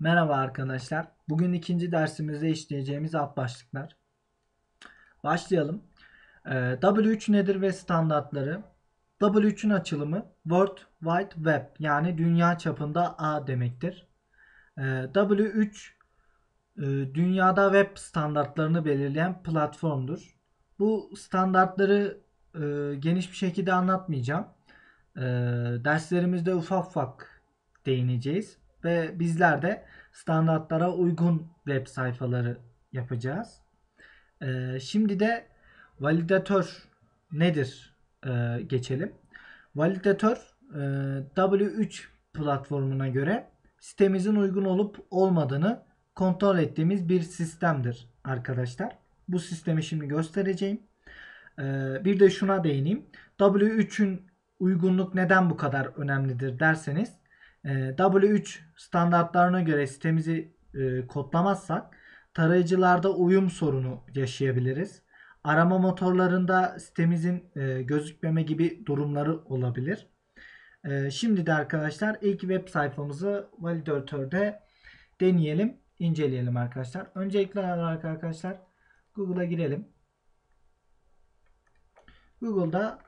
Merhaba arkadaşlar. Bugün ikinci dersimizde işleyeceğimiz alt başlıklar. Başlayalım. Ee, W3 nedir ve standartları? W3'ün açılımı World Wide Web yani dünya çapında ağ demektir. Ee, W3 e, dünyada web standartlarını belirleyen platformdur. Bu standartları e, geniş bir şekilde anlatmayacağım. E, derslerimizde ufak ufak değineceğiz ve bizler de standartlara uygun web sayfaları yapacağız. Ee, şimdi de validatör nedir ee, geçelim. Validatör e, W3 platformuna göre sitemizin uygun olup olmadığını kontrol ettiğimiz bir sistemdir arkadaşlar. Bu sistemi şimdi göstereceğim. Ee, bir de şuna değineyim. W3'ün uygunluk neden bu kadar önemlidir derseniz W3 standartlarına göre sitemizi e, kodlamazsak tarayıcılarda uyum sorunu yaşayabiliriz. Arama motorlarında sitemizin e, gözükmeme gibi durumları olabilir. Şimdi de arkadaşlar ilk web sayfamızı validatörde deneyelim, inceleyelim arkadaşlar. Öncelikle olarak arkadaşlar Google'a girelim. Google'da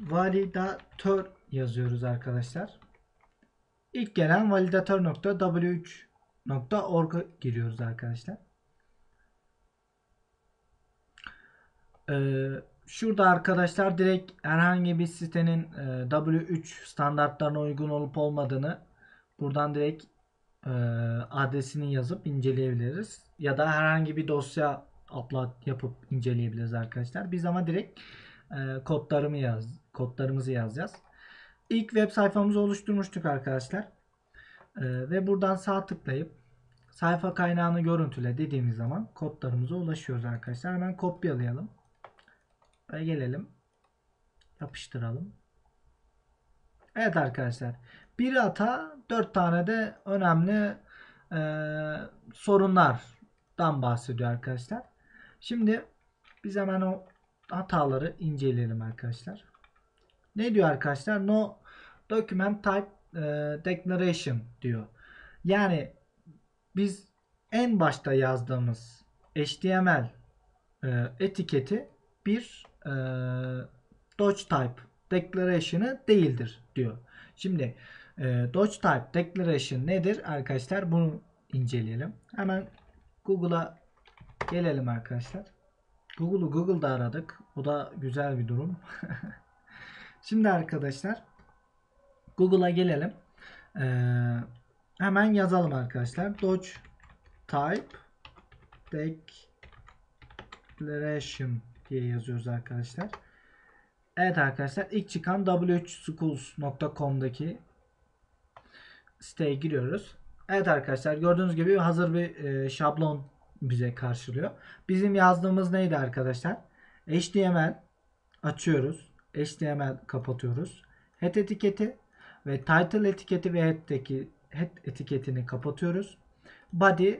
validatör yazıyoruz arkadaşlar. İlk gelen validatör.w3.org'a giriyoruz arkadaşlar. Ee, şurada arkadaşlar direkt herhangi bir sitenin e, W3 standartlarına uygun olup olmadığını buradan direkt e, adresini yazıp inceleyebiliriz. Ya da herhangi bir dosya upload yapıp inceleyebiliriz arkadaşlar. Biz ama direkt e, kodlarımı yaz, kodlarımızı yazacağız. İlk web sayfamızı oluşturmuştuk arkadaşlar. Ee, ve buradan sağ tıklayıp sayfa kaynağını görüntüle dediğimiz zaman kodlarımıza ulaşıyoruz arkadaşlar. Hemen kopyalayalım. Ve gelelim. Yapıştıralım. Evet arkadaşlar. Bir hata dört tane de önemli e, sorunlardan bahsediyor arkadaşlar. Şimdi biz hemen o hataları inceleyelim arkadaşlar. Ne diyor arkadaşlar? No document type e, declaration diyor. Yani biz en başta yazdığımız HTML e, etiketi bir e, Dodge type declaration'ı değildir diyor. Şimdi e, Dodge type declaration nedir arkadaşlar? Bunu inceleyelim. Hemen Google'a gelelim arkadaşlar. Google'u Google'da aradık. Bu da güzel bir durum. Şimdi arkadaşlar Google'a gelelim. Ee, hemen yazalım arkadaşlar. Dodge type declaration diye yazıyoruz arkadaşlar. Evet arkadaşlar ilk çıkan w3schools.com'daki siteye giriyoruz. Evet arkadaşlar gördüğünüz gibi hazır bir e, şablon bize karşılıyor. Bizim yazdığımız neydi arkadaşlar? HTML açıyoruz. HTML kapatıyoruz. Head etiketi ve title etiketi ve head'deki head etiketini kapatıyoruz. Body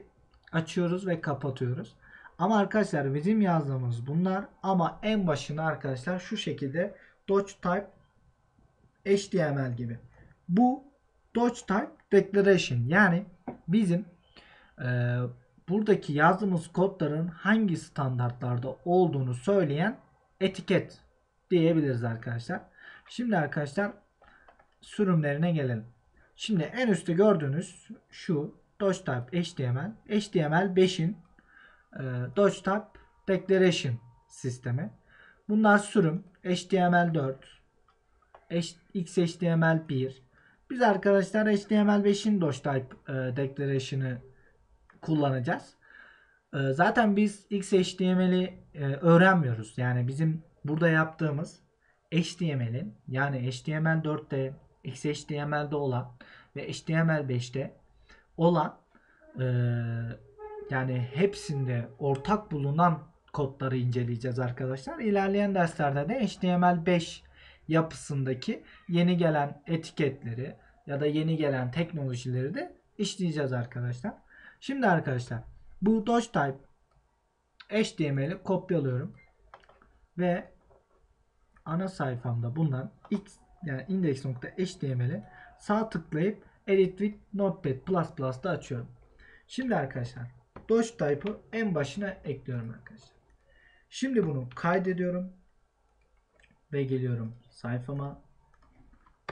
açıyoruz ve kapatıyoruz. Ama arkadaşlar bizim yazdığımız bunlar ama en başına arkadaşlar şu şekilde Dodge Type HTML gibi. Bu Dodge Type Declaration yani bizim e, buradaki yazdığımız kodların hangi standartlarda olduğunu söyleyen etiket diyebiliriz arkadaşlar. Şimdi arkadaşlar sürümlerine gelelim. Şimdi en üstte gördüğünüz şu Dodge Type HTML. HTML 5'in e, Dodge Type Declaration sistemi. Bunlar sürüm HTML 4, XHTML 1. Biz arkadaşlar HTML 5'in Dodge Type e, Declaration'ı kullanacağız. E, zaten biz XHTML'i e, öğrenmiyoruz. Yani bizim burada yaptığımız HTML'in yani HTML4'te, XHTML'de olan ve HTML5'te olan e, yani hepsinde ortak bulunan kodları inceleyeceğiz arkadaşlar. İlerleyen derslerde de HTML5 yapısındaki yeni gelen etiketleri ya da yeni gelen teknolojileri de işleyeceğiz arkadaşlar. Şimdi arkadaşlar bu Dodge Type HTML'i kopyalıyorum ve ana sayfamda bulunan x yani index.html'i sağ tıklayıp edit with notepad++'da açıyorum. Şimdi arkadaşlar Doge type'ı en başına ekliyorum arkadaşlar. Şimdi bunu kaydediyorum ve geliyorum sayfama.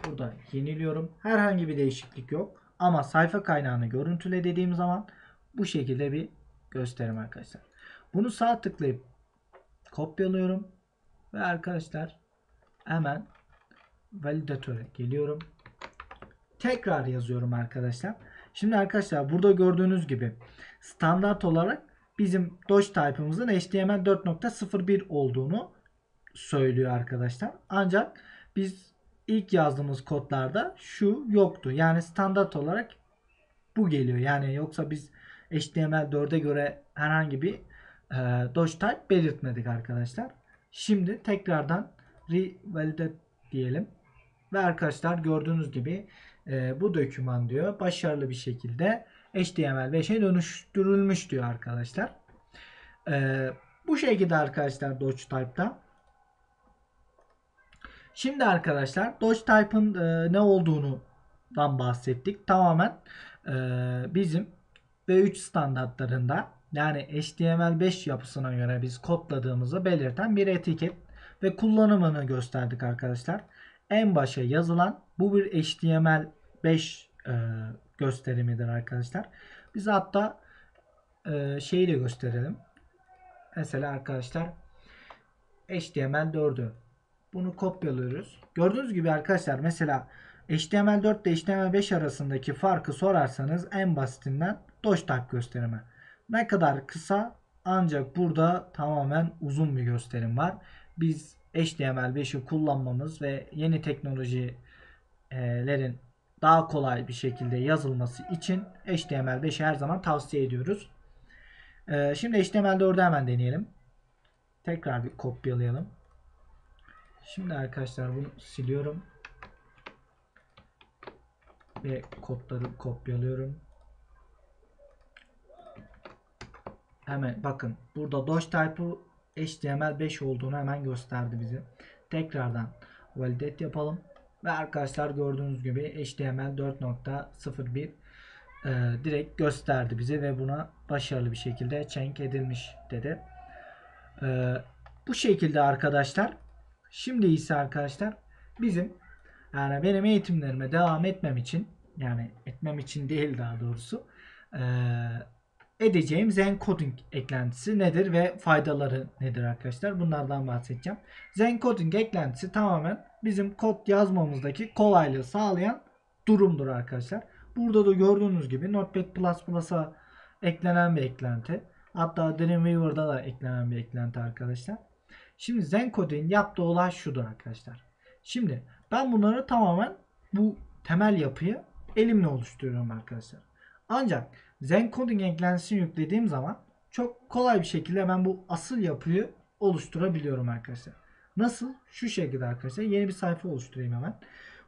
Burada yeniliyorum. Herhangi bir değişiklik yok. Ama sayfa kaynağını görüntüle dediğim zaman bu şekilde bir gösterim arkadaşlar. Bunu sağ tıklayıp kopyalıyorum ve arkadaşlar hemen validatöre geliyorum. Tekrar yazıyorum arkadaşlar. Şimdi arkadaşlar burada gördüğünüz gibi standart olarak bizim Doge type'ımızın HTML 4.01 olduğunu söylüyor arkadaşlar. Ancak biz ilk yazdığımız kodlarda şu yoktu. Yani standart olarak bu geliyor. Yani yoksa biz HTML 4'e göre herhangi bir e, Doge type belirtmedik arkadaşlar. Şimdi tekrardan revalidate diyelim. Ve arkadaşlar gördüğünüz gibi e, bu doküman diyor başarılı bir şekilde HTML5'e dönüştürülmüş diyor arkadaşlar. E, bu şekilde arkadaşlar Doge Type'da. Şimdi arkadaşlar Doge Type'ın e, ne olduğundan bahsettik. Tamamen e, bizim V3 standartlarında yani HTML5 yapısına göre biz kodladığımızı belirten bir etiket ve kullanımını gösterdik arkadaşlar. En başa yazılan bu bir HTML5 e, gösterimidir arkadaşlar. Biz hatta e, şeyi de gösterelim. Mesela arkadaşlar HTML4'ü bunu kopyalıyoruz. Gördüğünüz gibi arkadaşlar mesela HTML4 ile HTML5 arasındaki farkı sorarsanız en basitinden Doge type gösterimi. Ne kadar kısa ancak burada tamamen uzun bir gösterim var. Biz HTML5'i kullanmamız ve yeni teknolojilerin daha kolay bir şekilde yazılması için HTML5'i her zaman tavsiye ediyoruz. Ee, şimdi HTML4'ü hemen deneyelim. Tekrar bir kopyalayalım. Şimdi arkadaşlar bunu siliyorum. Ve kodları kopyalıyorum. Hemen bakın burada Doge type'ı HTML5 olduğunu hemen gösterdi bize. Tekrardan validate yapalım. Ve arkadaşlar gördüğünüz gibi HTML 4.01 e, direkt gösterdi bize ve buna başarılı bir şekilde change edilmiş dedi. E, bu şekilde arkadaşlar şimdi ise arkadaşlar bizim yani benim eğitimlerime devam etmem için yani etmem için değil daha doğrusu eee edeceğim Zencoding eklentisi nedir ve faydaları nedir arkadaşlar? Bunlardan bahsedeceğim. Zencoding eklentisi tamamen bizim kod yazmamızdaki kolaylığı sağlayan durumdur arkadaşlar. Burada da gördüğünüz gibi Notepad++'a eklenen bir eklenti. Hatta Dreamweaver'da da eklenen bir eklenti arkadaşlar. Şimdi Zencoding'in yaptığı olay şudur arkadaşlar. Şimdi ben bunları tamamen bu temel yapıyı elimle oluşturuyorum arkadaşlar. Ancak Zencoding eklentisini yüklediğim zaman çok kolay bir şekilde ben bu asıl yapıyı oluşturabiliyorum arkadaşlar. Nasıl? Şu şekilde arkadaşlar. Yeni bir sayfa oluşturayım hemen.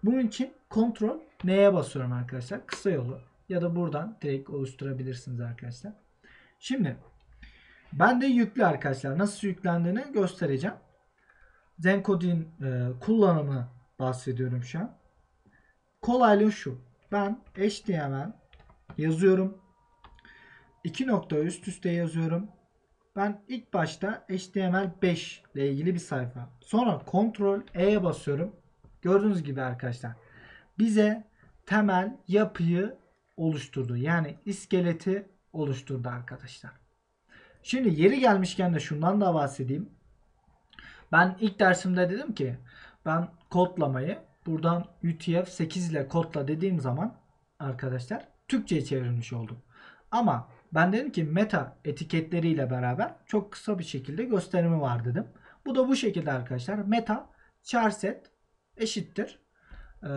Bunun için kontrol neye basıyorum arkadaşlar? Kısa yolu ya da buradan direkt oluşturabilirsiniz arkadaşlar. Şimdi ben de yüklü arkadaşlar. Nasıl yüklendiğini göstereceğim. Zencoding e, kullanımı bahsediyorum şu an. Kolaylığı şu. Ben HTML yazıyorum. İki nokta üst üste yazıyorum. Ben ilk başta HTML5 ile ilgili bir sayfa. Sonra Ctrl E'ye basıyorum. Gördüğünüz gibi arkadaşlar. Bize temel yapıyı oluşturdu. Yani iskeleti oluşturdu arkadaşlar. Şimdi yeri gelmişken de şundan da bahsedeyim. Ben ilk dersimde dedim ki ben kodlamayı buradan UTF-8 ile kodla dediğim zaman arkadaşlar Türkçe'ye çevrilmiş oldum. Ama ben dedim ki meta etiketleriyle beraber çok kısa bir şekilde gösterimi var dedim. Bu da bu şekilde arkadaşlar. Meta charset eşittir. Ee,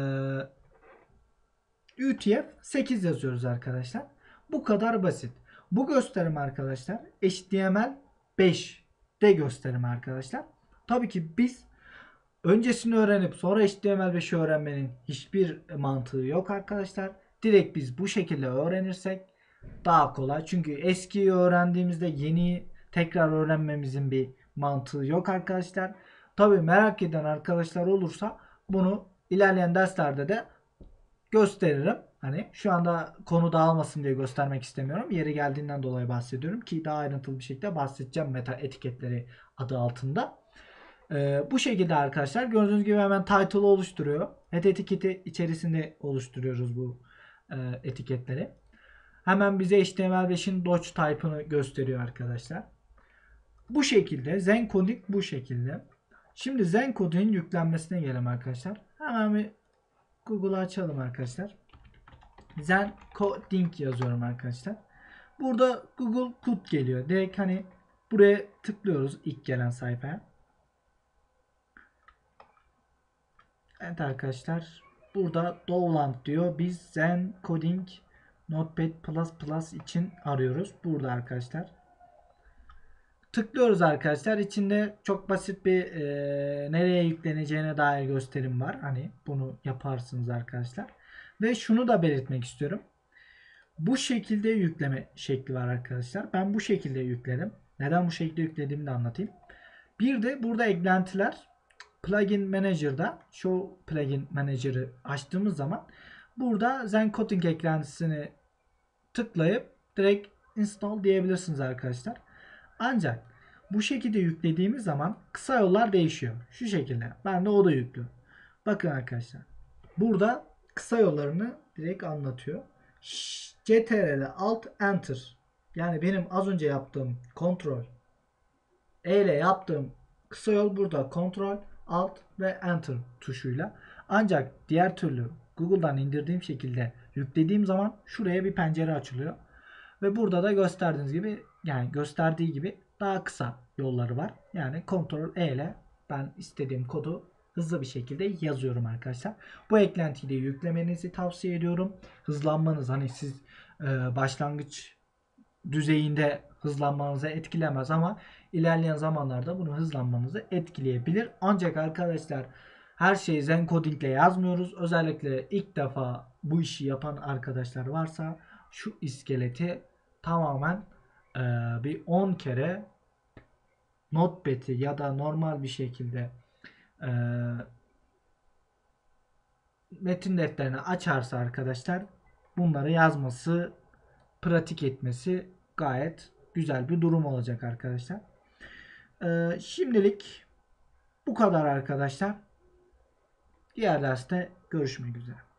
UTF 8 yazıyoruz arkadaşlar. Bu kadar basit. Bu gösterim arkadaşlar HTML 5'te gösterim arkadaşlar. Tabii ki biz öncesini öğrenip sonra HTML 5'i öğrenmenin hiçbir mantığı yok arkadaşlar. Direkt biz bu şekilde öğrenirsek daha kolay. Çünkü eskiyi öğrendiğimizde yeni tekrar öğrenmemizin bir mantığı yok arkadaşlar. Tabi merak eden arkadaşlar olursa bunu ilerleyen derslerde de gösteririm. Hani şu anda konu dağılmasın diye göstermek istemiyorum. Yeri geldiğinden dolayı bahsediyorum ki daha ayrıntılı bir şekilde bahsedeceğim meta etiketleri adı altında. Ee, bu şekilde arkadaşlar gördüğünüz gibi hemen title oluşturuyor. Head etiketi içerisinde oluşturuyoruz bu e, etiketleri. Hemen bize HTML5'in Dodge type'ını gösteriyor arkadaşlar. Bu şekilde Zencoding bu şekilde. Şimdi Zencoding'in yüklenmesine gelelim arkadaşlar. Hemen bir Google'ı açalım arkadaşlar. Zencoding yazıyorum arkadaşlar. Burada Google Code geliyor. Direkt hani buraya tıklıyoruz ilk gelen sayfaya. Evet arkadaşlar. Burada Dowland diyor. Biz Zen Coding Notepad++ için arıyoruz. Burada arkadaşlar. Tıklıyoruz arkadaşlar. İçinde çok basit bir e, nereye yükleneceğine dair gösterim var. Hani bunu yaparsınız arkadaşlar. Ve şunu da belirtmek istiyorum. Bu şekilde yükleme şekli var arkadaşlar. Ben bu şekilde yükledim. Neden bu şekilde yüklediğimi de anlatayım. Bir de burada eklentiler Plugin Manager'da Show Plugin Manager'ı açtığımız zaman burada Zencoding eklentisini tıklayıp direkt install diyebilirsiniz arkadaşlar. Ancak bu şekilde yüklediğimiz zaman kısa yollar değişiyor. Şu şekilde. Ben de o da yüklü. Bakın arkadaşlar. Burada kısa yollarını direkt anlatıyor. CTRL Alt Enter. Yani benim az önce yaptığım kontrol E ile yaptığım kısa yol burada kontrol Alt ve Enter tuşuyla. Ancak diğer türlü Google'dan indirdiğim şekilde yüklediğim zaman şuraya bir pencere açılıyor. Ve burada da gösterdiğiniz gibi yani gösterdiği gibi daha kısa yolları var. Yani Ctrl E ile ben istediğim kodu hızlı bir şekilde yazıyorum arkadaşlar. Bu eklentiyi de yüklemenizi tavsiye ediyorum. Hızlanmanız hani siz e, başlangıç düzeyinde hızlanmanızı etkilemez ama ilerleyen zamanlarda bunu hızlanmanızı etkileyebilir. Ancak arkadaşlar her şeyi Zencoding ile yazmıyoruz. Özellikle ilk defa bu işi yapan arkadaşlar varsa şu iskeleti tamamen e, bir 10 kere Notepad'i ya da normal bir şekilde e, metin defterini açarsa arkadaşlar bunları yazması, pratik etmesi gayet güzel bir durum olacak arkadaşlar. E, şimdilik bu kadar arkadaşlar. Diğer derste görüşmek üzere.